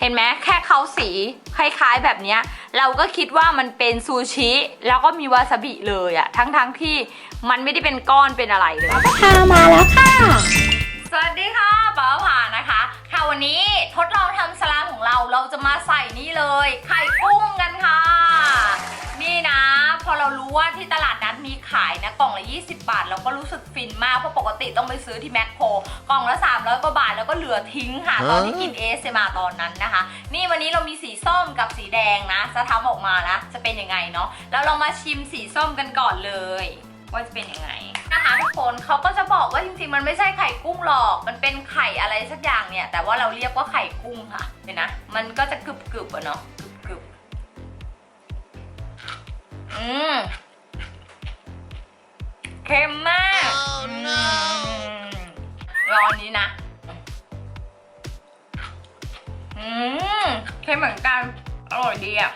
เห็นไหมแค่เขาสีคล้ายๆแบบเนี้ยเราก็คิดว่ามันเป็นซูชิ แล้วก็มีวาซาบิเลยอะทั้งๆทที่มันไม่ได้เป็นก้อนเป็นอะไรเลยพามาแล้วค่ะ สวัสดีค่ะป้าผ่านะคะ ค่ะวันนี้ทดลองทำสลามของเราเราจะมาใส่นี่เลย ไข่กุ้งกันค่ะนี่นะพอเรารู้ว่าที่ตลาดนัดมีขายนะกล่องละ 20 บาทเราก็รู้สึกฟินมาก เพราะปกติต้องไปซื้อที่แมคโครกล่องละ 300 กว่าบาทแล้วก็เหลือทิ้งค่ะ ตอนที่กินเอสมาตอนนั้นนะคะ นี่วันนี้เรามีสีส้มกับสีแดงนะ จะทำออกมานะจะเป็นยังไงเนาะแล้วเรามาชิมสีส้มกันก่อนเลยว่าจะเป็นยังไงนะคะทุกคนเขาก็จะบอกว่าจริงๆ มันไม่ใช่ไข่กุ้งหรอก มันเป็นไข่อะไรสักอย่างเนี่ย แต่ว่าเราเรียกว่าไข่กุ้งค่ะเห็นนะ มันก็จะกรึบๆอะเนาะกรึบๆอืม เค็มมากอืมรออันนี้นะ อืมเค็มเหมือนกัน อร่อยดีอะ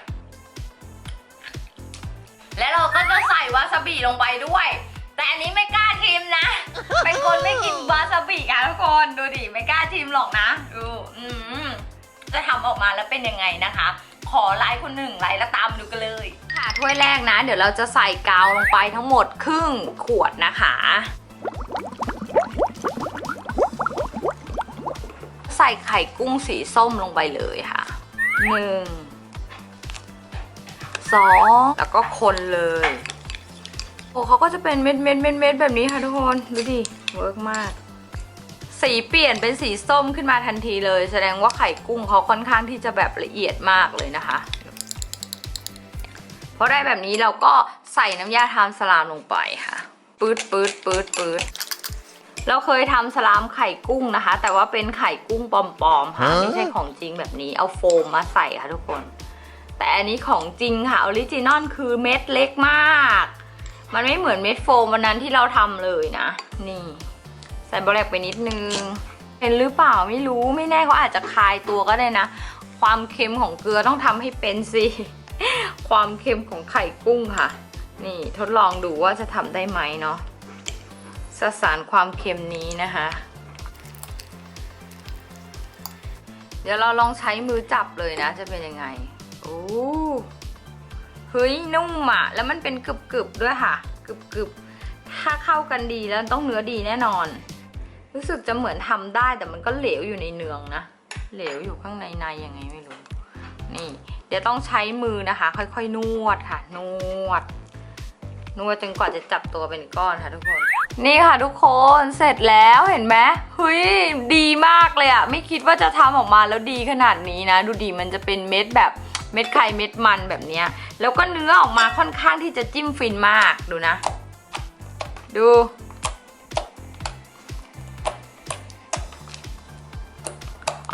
และเราก็จะใส่วาซาบิลงไปด้วย แต่อันนี้ไม่กล้าชิมนะ เป็นคนไม่กินวาซาบิค่ะทุกคน ดูดิ ไม่กล้าชิมหรอกนะดูอืมจะทำออกมาแล้วเป็นยังไงนะคะ ขอไลค์คนหนึ่งไลค์แล้วตามดูกันเลย ค่ะถ้วยแรกนะ เดี๋ยวเราจะใส่กาวลงไปทั้งหมดครึ่งขวดนะคะ ใส่ไข่กุ้งสีส้มลงไปเลยค่ะหนึ่งสองแล้วก็คนเลย โอ้เขาก็จะเป็นเม็ดเม็ดเม็ดเม็ดแบบนี้ค่ะทุกคนดูดิเวิร์กมาก สีเปลี่ยนเป็นสีส้มขึ้นมาทันทีเลย แสดงว่าไข่กุ้งเขาค่อนข้างที่จะแบบละเอียดมากเลยนะคะ อได้แบบนี้เราก็ใส่น้ำยาทำสลามลงไปค่ะปื๊ดปื๊ดปื๊ดปื๊ดเราเคยทำสลามไข่กุ้งนะคะ แต่ว่าเป็นไข่กุ้งปลอมๆค่ะไม่ใช่ของจริงแบบนี้เอาโฟมมาใส่ค่ะทุกคน แต่อันนี้ของจริงค่ะออริจินอลคือเม็ดเล็กมาก มันไม่เหมือนเม็ดโฟมวันนั้นที่เราทำเลยนะ นี่ ใส่บล็กไปนิดนึงเห็นหรือเปล่าไม่รู้ไม่แน่เขาอาจจะคลายตัวก็ได้นะ ความเค็มของเกลือต้องทำให้เป็นสิ ความเค็มของไข่กุ้งค่ะ นี่ทดลองดูว่าจะทำได้ไหมเนาะสสารความเค็มนี้นะคะ เดี๋ยวเราลองใช้มือจับเลยนะ จะเป็นยังไงโอ้เฮ้ยนุ่มอะ แล้วมันเป็นกรึบๆด้วยค่ะกรึบๆถ้าเข้ากันดีแล้วต้องเนื้อดีแน่นอน รู้สึกจะเหมือนทำได้แต่มันก็เหลวอยู่ในเนืองนะ เหลวอยู่ข้างในในยังไงไม่รู้ นี่ เดี๋ยวต้องใช้มือนะคะ ค่อยๆ นวดค่ะ นวด นวดจนกว่าจะจับตัวเป็นก้อนค่ะทุกคน นี่ค่ะทุกคนเสร็จแล้วเห็นไหมเฮ้ยดีมากเลยอะไม่คิดว่าจะทำออกมาแล้วดีขนาดนี้นะ ดูดีมันจะเป็นเม็ดแบบเม็ดไข่เม็ดมันแบบเนี้ยแล้วก็เนื้อออกมาค่อนข้างที่จะจิ้มฟินมากดูนะ ดู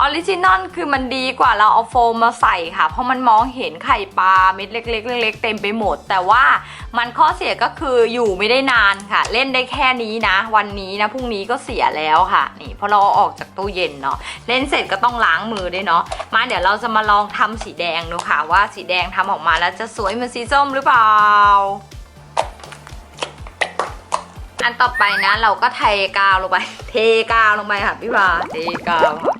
ออริจินอลคือมันดีกว่าเราเอาโฟมมาใส่ค่ะ เพราะมันมองเห็นไข่ปลาเม็ดเล็กๆเล็กๆเต็มไปหมด แต่ว่ามันข้อเสียก็คืออยู่ไม่ได้นานค่ะ เล่นได้แค่นี้นะ วันนี้นะพรุ่งนี้ก็เสียแล้วค่ะ นี่เพราะเราเอาออกจากตู้เย็นเนาะเล่นเสร็จก็ต้องล้างมือด้วยเนาะมาเดี๋ยวเราจะมาลองทำสีแดงดูค่ะ ว่าสีแดงทำออกมาแล้วจะสวยเหมือนสีส้มหรือเปล่าอันต่อไปนะเราก็เทกาวลงไป เทกาวลงไปค่ะพี่บาเทกาวค่ะ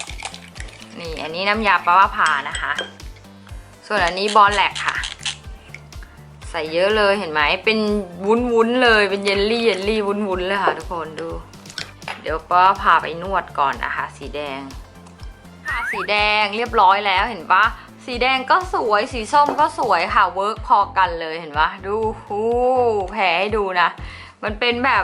นี่อันนี้น้ำยาปลาว่าพานะคะ ส่วนอันนี้บอลแลกค่ะ ใส่เยอะเลยเห็นไหมเป็นวุ้นวุ้นๆเลยเป็นเยลลี่เยลลี่วุ้นวุ้นๆเลยค่ะทุกคนดู เดี๋ยวป้าพาไปนวดก่อนนะคะ สีแดงค่ะสีแดงเรียบร้อยแล้วเห็นปะสีแดงก็สวยสีส้มก็สวยค่ะเวิร์กพอกันเลยเห็นปะดูหูแผลให้ดูนะ มันเป็นแบบ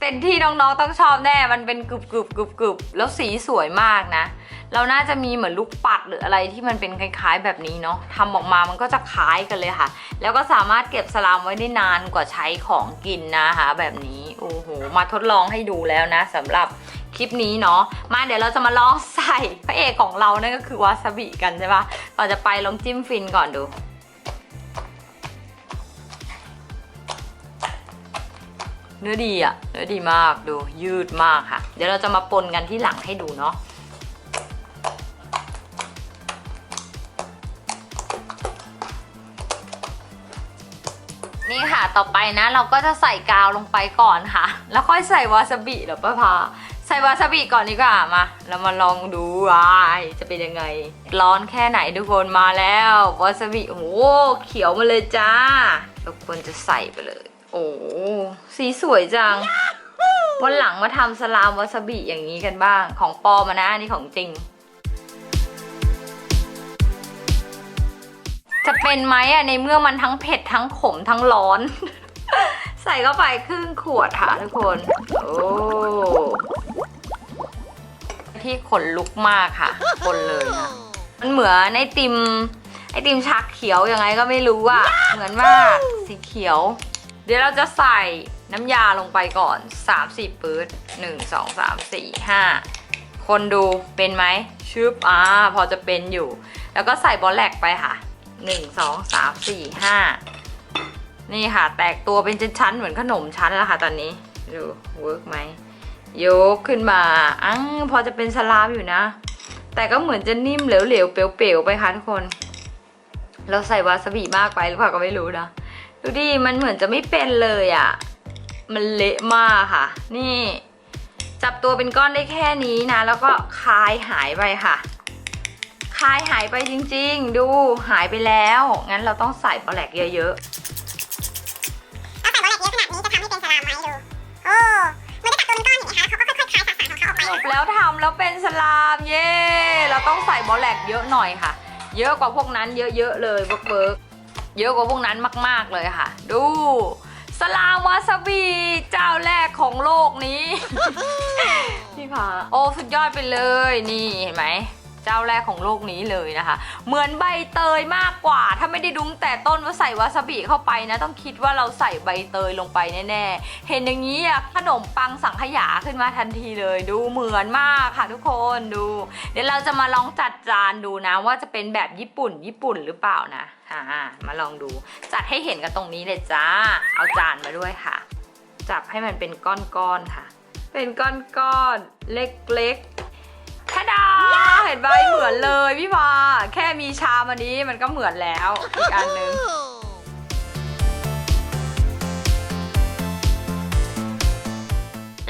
เป็นที่น้องๆต้องชอบแน่ มันเป็นกรึบกรึบกรึบกรึบแล้วสีสวยมากนะ เราน่าจะมีเหมือนลูกปัดหรืออะไรที่มันเป็นคล้ายๆแบบนี้เนาะทำออกมามันก็จะคล้ายกันเลยค่ะ แล้วก็สามารถเก็บสลามไว้ได้นานกว่าใช้ของกินนะคะ แบบนี้โอ้โหมาทดลองให้ดูแล้วนะสำหรับคลิปนี้เนาะมาเดี๋ยวเราจะมาลองใส่พระเอกของเรานั่นก็คือวาซาบิกันใช่ปะก่อนจะไปลองจิ้มฟินก่อนดูเนื้อดีอะ่ะเนื้อดีมากดูยืดมากค่ะ เดี๋ยวเราจะมาปนกันที่หลังให้ดูเนาะ ต่อไปนะ เราก็จะใส่กาวลงไปก่อนค่ะ แล้วค่อยใส่วาซาบิเหรอป้าพาใส่วาซาบิก่อนดีกว่ามาเรามาลองดูว่าจะเป็นยังไง ร้อนแค่ไหนทุกคนมาแล้ววาซาบิโอ้โหเขียวมาเลยจ้าเราควรจะใส่ไปเลย โอ้สีสวยจังวันหลังมาทำสลามวาซาบิอย่างนี้กันบ้าง ของปลอมมานะอันนี่ของจริง จะเป็นไหมอะในเมื่อมันทั้งเผ็ดทั้งขมทั้งร้อน ใส่เข้าไปครึ่งขวดค่ะทุกคน โอ้ที่ขนลุกมากค่ะ คนเลยค่ะมันเหมือนไอติมไอติมชักเขียวยังไงก็ไม่รู้อะเหมือนมากสีเขียว เดี๋ยวเราจะใส่น้ำยาลงไปก่อน 3 4ปื๊ด1 2 3 4 5 คนดูเป็นไหมชึบอ่าพอจะเป็นอยู่ แล้วก็ใส่บอลแลกไปค่ะ 1 2 3 4 5นี่ค่ะ แตกตัวเป็นชั้นๆเหมือนขนมชั้นแล้วค่ะตอนนี้ ดูเวิร์กไหมยกขึ้นมาอังพอจะเป็นสลามอยู่นะ แต่ก็เหมือนจะนิ่มเหลวๆเปลวๆไปค่ะทุกคน เราใส่วาซาบิมากไปหรือเปล่าก็ไม่รู้นะดูดิมันเหมือนจะไม่เป็นเลยอะ่ะ มันเละมากค่ะ นี่ จับตัวเป็นก้อนได้แค่นี้นะ แล้วก็คายหายไปค่ะายหายไปจริง ๆ ดูหายไปแล้ว งั้นเราต้องใส่ปลาแหลกเยอะๆแล้วใส่บอลแลกเยอะขนาดนี้จะทำให้เป็นสลามไหมดู โอ้มันได้ตัดตัวเป็นก้อนเห็นไหมคะเขาก็ค่อยๆคลายสารของเขาออกไปแล้วทำแล้วเป็นสลามเย่เราต้องใส่บอลแลกเยอะหน่อยค่ะ เยอะกว่าพวกนั้นเยอะๆเลยเบิร์กเบิร์กเยอะกว่าพวกนั้นมาก ๆเลยค่ะ ดูสลามวาซาบิเจ้าแรกของโลกนี้ พี่พาโอ้สุดยอดไปเลยนี่เห็นไหม เจ้าแรกของโลกนี้เลยนะคะ เหมือนใบเตยมากกว่า ถ้าไม่ได้ดุ้งแต่ต้นว่าใส่วาซาบิเข้าไปนะ ต้องคิดว่าเราใส่ใบเตยลงไปแน่ๆ เห็นอย่างนี้อะขนมปังสังขยาขึ้นมาทันทีเลย ดูเหมือนมากค่ะทุกคนดู เดี๋ยวเราจะมาลองจัดจานดูนะ ว่าจะเป็นแบบญี่ปุ่น ญี่ปุ่นหรือเปล่านะอ่ามาลองดู จัดให้เห็นกันตรงนี้เลยจ้า เอาจานมาด้วยค่ะ จับให้มันเป็นก้อนๆค่ะ เป็นก้อนๆเล็กๆ ดาเห็นไหมเหมือนเลยพี่พาแค่มีชามอันนี้มันก็เหมือนแล้วอีกอันหนึง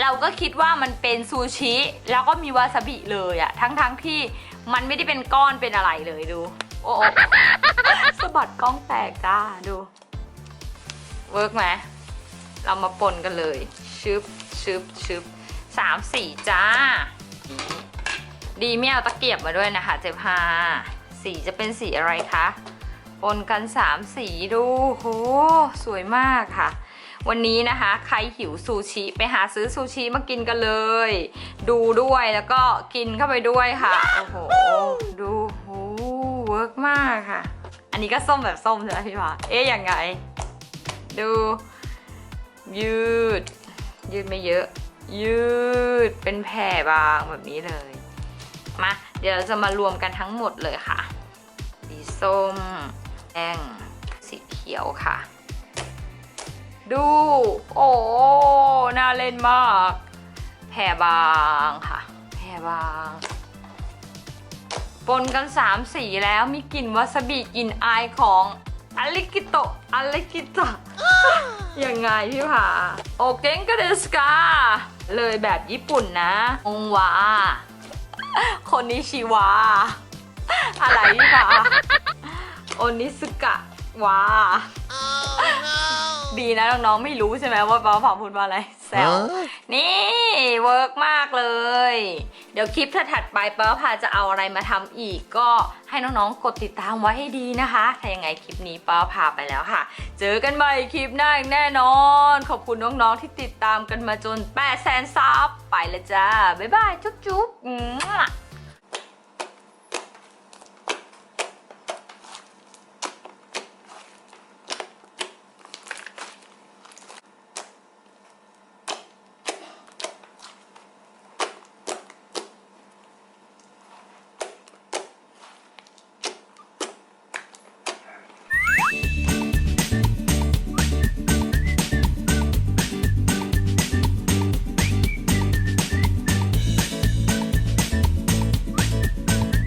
เราก็คิดว่ามันเป็นซูชิ แล้วก็มีวาซาบิเลยอะทั้งๆทที่มันไม่ได้เป็นก้อนเป็นอะไรเลยดู โอ้โอ้สะบัดกล้องแตกจ้าดูเวิร์กไหมเรามาปนกันเลย ชึบชึบชึบสามสี่จ้า ดีไม่เอาตะเกียบมาด้วยนะคะเจ๊พาสีจะเป็นสีอะไรคะปนกันสามสีดูโหสวยมากค่ะ วันนี้นะคะ ใครหิวซูชิไปหาซื้อซูชิมากินกันเลย ดูด้วยแล้วก็กินเข้าไปด้วยค่ะ โอ้โห ดูโหเวิร์กมากค่ะ อันนี้ก็ส้มแบบส้มใช่ไหมพี่พาเอ๊ะยังไง ดู ยืด ยืดไม่เยอะ ยืดเป็นแผ่บางแบบนี้เลย มาเดี๋ยวเราจะมารวมกันทั้งหมดเลยค่ะ สีส้มแดงสีเขียวค่ะ ดู โอ้น่าเล่นมาก แผ่บางค่ะ แผ่บางปนกันสามสีแล้วมีกลิ่นวาซาบิกลิ่นอายของอลิกิโตะอลิกิโตะยังไงพี่ผาโอเกงกะเดสกา เลยแบบญี่ปุ่นนะ องวา คนนิชิวา อะไรพี่ผาโอนิสกะวา ดีนะน้องๆไม่รู้ใช่ไหมว่าป้าผ่าพูดว่าอะไรแซวนี่เวิร์กมากเลย เดี๋ยวคลิปถัดๆไปป้าพาจะเอาอะไรมาทำอีกก็ให้น้องๆกดติดตามไว้ให้ดีนะคะถ้ายังไงคลิปนี้ป้าพาไปแล้วค่ะ เจอกันใหม่คลิปหน้าอีกแน่นอน ขอบคุณน้องๆที่ติดตามกันมาจน8แสนซับไปและจ้าบ๊ายบายจุ๊บๆอืม